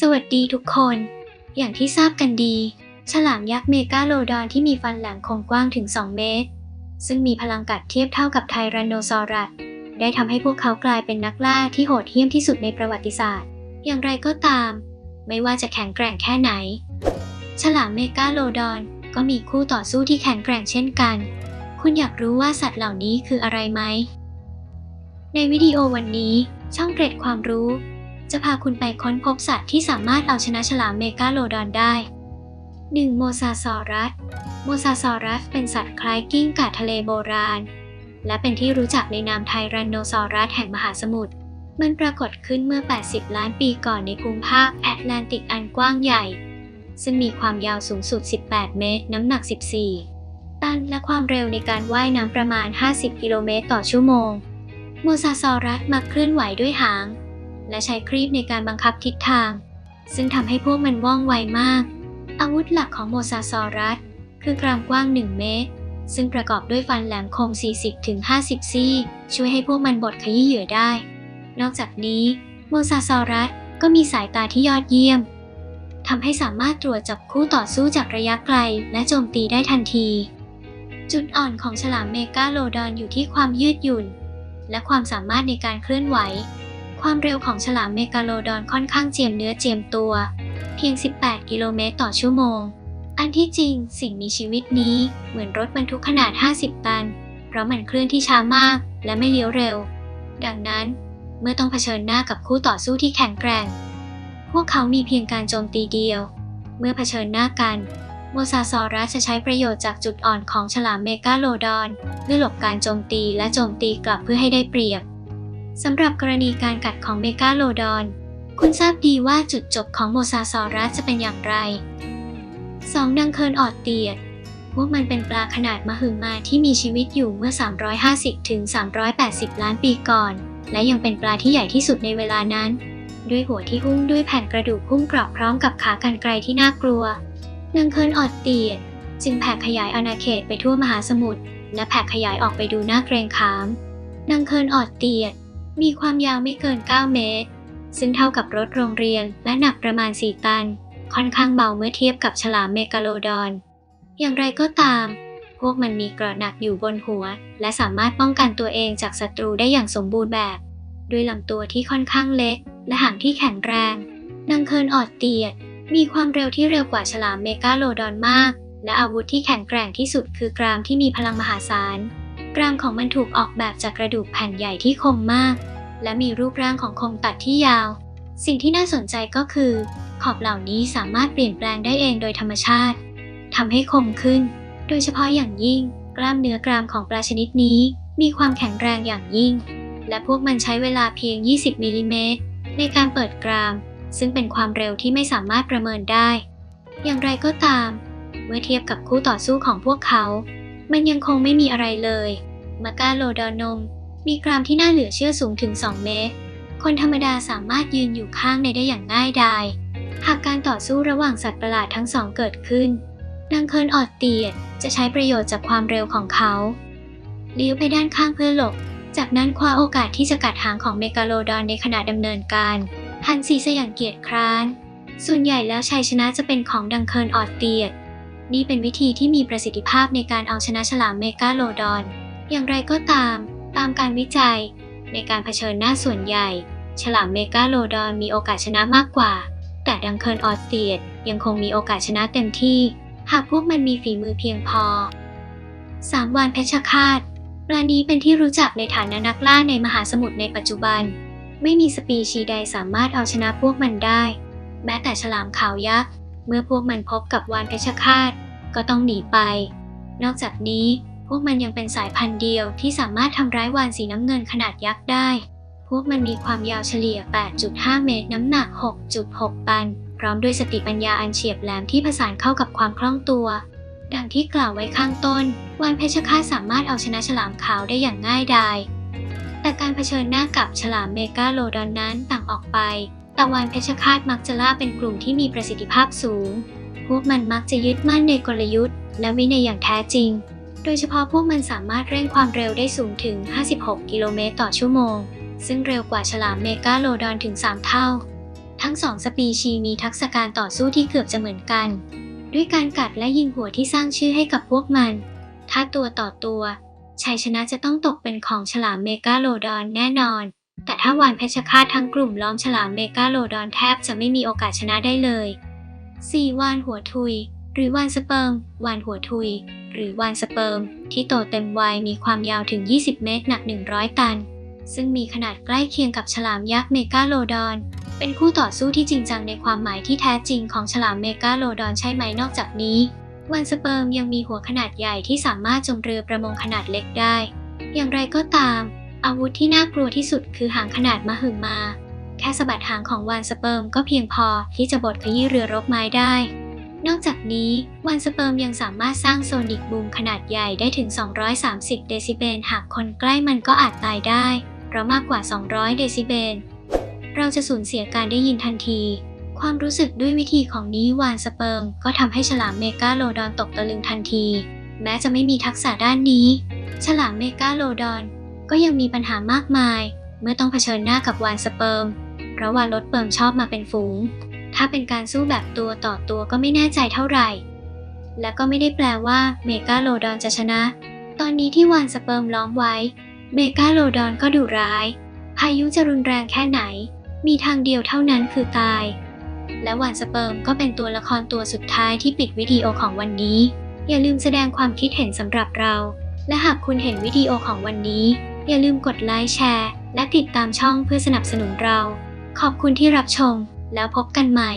สวัสดีทุกคน อย่างที่ทราบกันดี ฉลามยักษ์เมกาโลดอนที่มีฟันแหลมคมกว้างถึง 2 เมตร ซึ่งมีพลังกัดเทียบเท่ากับไทแรนโนซอรัส ได้ทำให้พวกเขากลายเป็นนักล่าที่โหดเหี้ยมที่สุดในประวัติศาสตร์ อย่างไรก็ตาม ไม่ว่าจะแข็งแกร่งแค่ไหน ฉลามเมกาโลดอนก็มีคู่ต่อสู้ที่แข็งแกร่งเช่นกัน คุณอยากรู้ว่าสัตว์เหล่านี้คืออะไรไหม ในวิดีโอวันนี้ ช่องเกร็ดความรู้ จะพาคุณไปค้นพบสัตว์ที่สามารถเอาชนะฉลามเมกาโลดอนได้ 1. โมซาซอรัส โมซาซอรัสเป็นสัตว์คล้ายกิ้งก่าทะเลโบราณ และเป็นที่รู้จักในนามไทแรนโนซอรัสแห่งมหาสมุทร มันปรากฏขึ้นเมื่อ 80 ล้านปีก่อนในภูมิภาคแอตแลนติกอันกว้างใหญ่ ซึ่งมีความยาวสูงสุด 18 เมตร น้ำหนัก 14 ตัน และความเร็วในการว่ายน้ำประมาณ 50 กิโลเมตรต่อชั่วโมง โมซาซอรัสมักเคลื่อนไหวด้วยหาง และใช้ครีบในการบังคับทิศทาง ซึ่งทำให้พวกมันว่องไวมาก อาวุธหลักของโมซาซอรัส คือกรามกว้าง 1 เมตร ซึ่งประกอบด้วยฟันแหลมคม 40-50 ซี่ ช่วยให้พวกมันบดขยี้เหยื่อได้ นอกจากนี้โมซาซอรัสก็มีสายตาที่ยอดเยี่ยมทำให้สามารถตรวจจับคู่ต่อสู้จากระยะไกล และโจมตีได้ทันที จุดอ่อนของฉลามเมกาโลดอนอยู่ที่ความยืดหยุ่น และความสามารถในการเคลื่อนไหว ความเร็วของฉลามเมกาโลดอนค่อนข้างเจียมเนื้อเจียมตัว เพียง 18 กิโลเมตรต่อชั่วโมง อันที่จริงสิ่งมีชีวิตนี้เหมือนรถบรรทุกขนาด 50 ตัน เพราะมันเคลื่อนที่ช้ามากและไม่เลี้ยวเร็ว ดังนั้นเมื่อต้องเผชิญหน้ากับคู่ต่อสู้ที่แข็งแกร่ง พวกเขามีเพียงการโจมตีเดียว เมื่อเผชิญหน้ากันโมซาซอรัสจะใช้ประโยชน์จากจุดอ่อนของฉลามเมกาโลดอน เพื่อหลบการโจมตีและโจมตีกลับเพื่อให้ได้เปรียบ สำหรับกรณีการกัดของเมกาโลดอน คุณทราบดีว่าจุดจบของโมซาซอรัสจะเป็นอย่างไร 2. ดังเคินออดเตียดพวกมันเป็นปลาขนาดมหึมาที่มีชีวิตอยู่เมื่อ 350 ถึง 380 ล้านปีก่อน และยังเป็นปลาที่ใหญ่ที่สุดในเวลานั้น ด้วยหัวที่หุ้มด้วยแผ่นกระดูกหุ้มกรอบพร้อมกับขากรรไกรที่น่ากลัวดังเคินออดเตียดจึงแผ่ขยายอาณาเขตไปทั่วมหาสมุทรและแผ่ขยายออกไปดูน่าเกรงขามดังเคินออดเตียด มีความยาวไม่เกิน 9 เมตร ซึ่งเท่ากับรถโรงเรียนและหนักประมาณ 4 ตัน ค่อนข้างเบาเมื่อเทียบกับฉลามเมกาโลดอน อย่างไรก็ตาม พวกมันมีเกราะหนักอยู่บนหัว และสามารถป้องกันตัวเองจากศัตรูได้อย่างสมบูรณ์แบบ ด้วยลำตัวที่ค่อนข้างเล็ก และหางที่แข็งแรงดังเคิร์นออดเตียด มีความเร็วที่เร็วกว่าฉลามเมกาโลดอนมาก และอาวุธที่แข็งแกร่งที่สุดคือกรามที่มีพลังมหาศาล กรามของมันถูกออกแบบจากกระดูกแผ่นใหญ่ที่คมมาก และมีรูปร่างของคมตัดที่ยาว สิ่งที่น่าสนใจก็คือ ขอบเหล่านี้สามารถเปลี่ยนแปลงได้เองโดยธรรมชาติทำให้คมขึ้น โดยเฉพาะอย่างยิ่ง กล้ามเนื้อกรามของปลาชนิดนี้ มีความแข็งแรงอย่างยิ่ง และพวกมันใช้เวลาเพียง 20มิลลิเมตรในการเปิดกราม ซึ่งเป็นความเร็วที่ไม่สามารถประเมินได้ อย่างไรก็ตาม เมื่อเทียบกับคู่ต่อสู้ของพวกเขา มันยังคงไม่มีอะไรเลยมากาโลดอนม มีกรามที่น่าเหลือเชื่อสูงถึง 2 เมตร คนธรรมดาสามารถยืนอยู่ข้างในได้อย่างง่ายดาย หากการต่อสู้ระหว่างสัตว์ประหลาดทั้งสองเกิดขึ้นดังเคิร์นออดเตียดจะใช้ประโยชน์จากความเร็วของเขาเลี้ยวไปด้านข้างเพื่อหลบ จากนั้นคว้าโอกาสที่จะกัดหางของเมกาโลดอนในขณะดำเนินการหันศีรษะอย่างเกียจคร้าน ส่วนใหญ่แล้วชัยชนะจะเป็นของดังเคิร์นออดเตียด นี่เป็นวิธีที่มีประสิทธิภาพในการเอาชนะฉลามเมกาโลดอน อย่างไรก็ตาม ตามการวิจัย ในการเผชิญหน้าส่วนใหญ่ ฉลามเมกาโลดอนมีโอกาสชนะมากกว่า แต่ดังเคิร์นออสเตียดยังคงมีโอกาสชนะเต็มที่ หากพวกมันมีฝีมือเพียงพอ 3. วานเพชรฆาตปลานี้เป็นที่รู้จักในฐานะนักล่าในมหาสมุทรในปัจจุบัน ไม่มีสปีชีใดสามารถเอาชนะพวกมันได้ แม้แต่ฉลามขาวยักษ์ เมื่อพวกมันพบกับวานเพชรฆาตก็ต้องหนีไป นอกจากนี้พวกมันยังเป็นสายพันธุ์เดียวที่สามารถทำร้ายวานสีน้ำเงินขนาดยักษ์ได้ พวกมันมีความยาวเฉลี่ย 8.5 เมตร น้ำหนัก 6.6 ตัน พร้อมด้วยสติปัญญาอันเฉียบแหลมที่ผสานเข้ากับความคล่องตัว ดังที่กล่าวไว้ข้างต้น วานเพชรฆาตสามารถเอาชนะฉลามขาวได้อย่างง่ายดาย แต่การเผชิญหน้ากับฉลามเมกาโลดอนนั้นต่างออกไป ต่วานเพชรฆาตมักจะล่าเป็นกลุ่มที่มีประสิทธิภาพสูง พวกมันมักจะยึดมั่นในกลยุทธ์ และวินัยอย่างแท้จริง โดยเฉพาะพวกมันสามารถเร่งความเร็วได้สูงถึง 56 กิโลเมตรต่อชั่วโมง ซึ่งเร็วกว่าฉลามเมกาโลดอนถึง 3 เท่า ทั้งสองสปีชีมีทักษะการต่อสู้ที่เกือบจะเหมือนกัน ด้วยการกัดและยิงหัวที่สร้างชื่อให้กับพวกมัน ถ้าตัวต่อตัวชัยชนะจะต้องตกเป็นของฉลามเมกาโลดอนแน่นอน แต่ถ้าวานเพชฌฆาตทั้งกลุ่มล้อมฉลามเมกาโลดอนแทบจะไม่มีโอกาสชนะได้เลย 4. วานหัวทุย หรือวานสเปิร์มวานหัวทุย หรือวานสเปิร์มที่โตเต็มวัยมีความยาวถึง 20 เมตรหนัก 100 ตัน ซึ่งมีขนาดใกล้เคียงกับฉลามยักษ์เมกาโลดอน เป็นคู่ต่อสู้ที่จริงจังในความหมายที่แท้จริงของฉลามเมกาโลดอนใช่ไหมนอกจากนี้วานสเปิร์มยังมีหัวขนาดใหญ่ที่สามารถจมเรือประมงขนาดเล็กได้ อย่างไรก็ตาม อาวุธที่น่ากลัวที่สุดคือหางขนาดมหึมา แค่สะบัดหางของวานสเปิร์มก็เพียงพอที่จะบดขยี้เรือรบไม้ได้ นอกจากนี้วานสเปิร์มยังสามารถสร้างโซนิกบูมขนาดใหญ่ได้ถึง 230 เดซิเบล หากคนใกล้มันก็อาจตายได้ เพราะมากกว่า 200 เดซิเบล เราจะสูญเสียการได้ยินทันที ความรู้สึกด้วยวิธีของนี้วานสเปิร์มก็ทำให้ฉลามเมกาโลดอนตกตะลึงทันที แม้จะไม่มีทักษะด้านนี้ ฉลามเมกาโลดอน ก็ยังมีปัญหามากมาย เมื่อต้องเผชิญหน้ากับวานสเปิร์มเพราะวานรถเปิร์มชอบมาเป็นฝูง ถ้าเป็นการสู้แบบตัวต่อตัวก็ไม่แน่ใจเท่าไหร่ และก็ไม่ได้แปลว่าเมกาโลดอนจะชนะ ตอนนี้ที่วานสเปิร์มล้อมไว้ เมกาโลดอนก็ดุร้าย พายุจะรุนแรงแค่ไหน มีทางเดียวเท่านั้นคือตาย และวานสเปิร์มก็เป็นตัวละครตัวสุดท้ายที่ปิดวิดีโอของวันนี้ อย่าลืมแสดงความคิดเห็นสำหรับเราและหากคุณเห็นวิดีโอของวันนี้ อย่าลืมกดไลค์แชร์ และติดตามช่องเพื่อสนับสนุนเรา ขอบคุณที่รับชม แล้วพบกันใหม่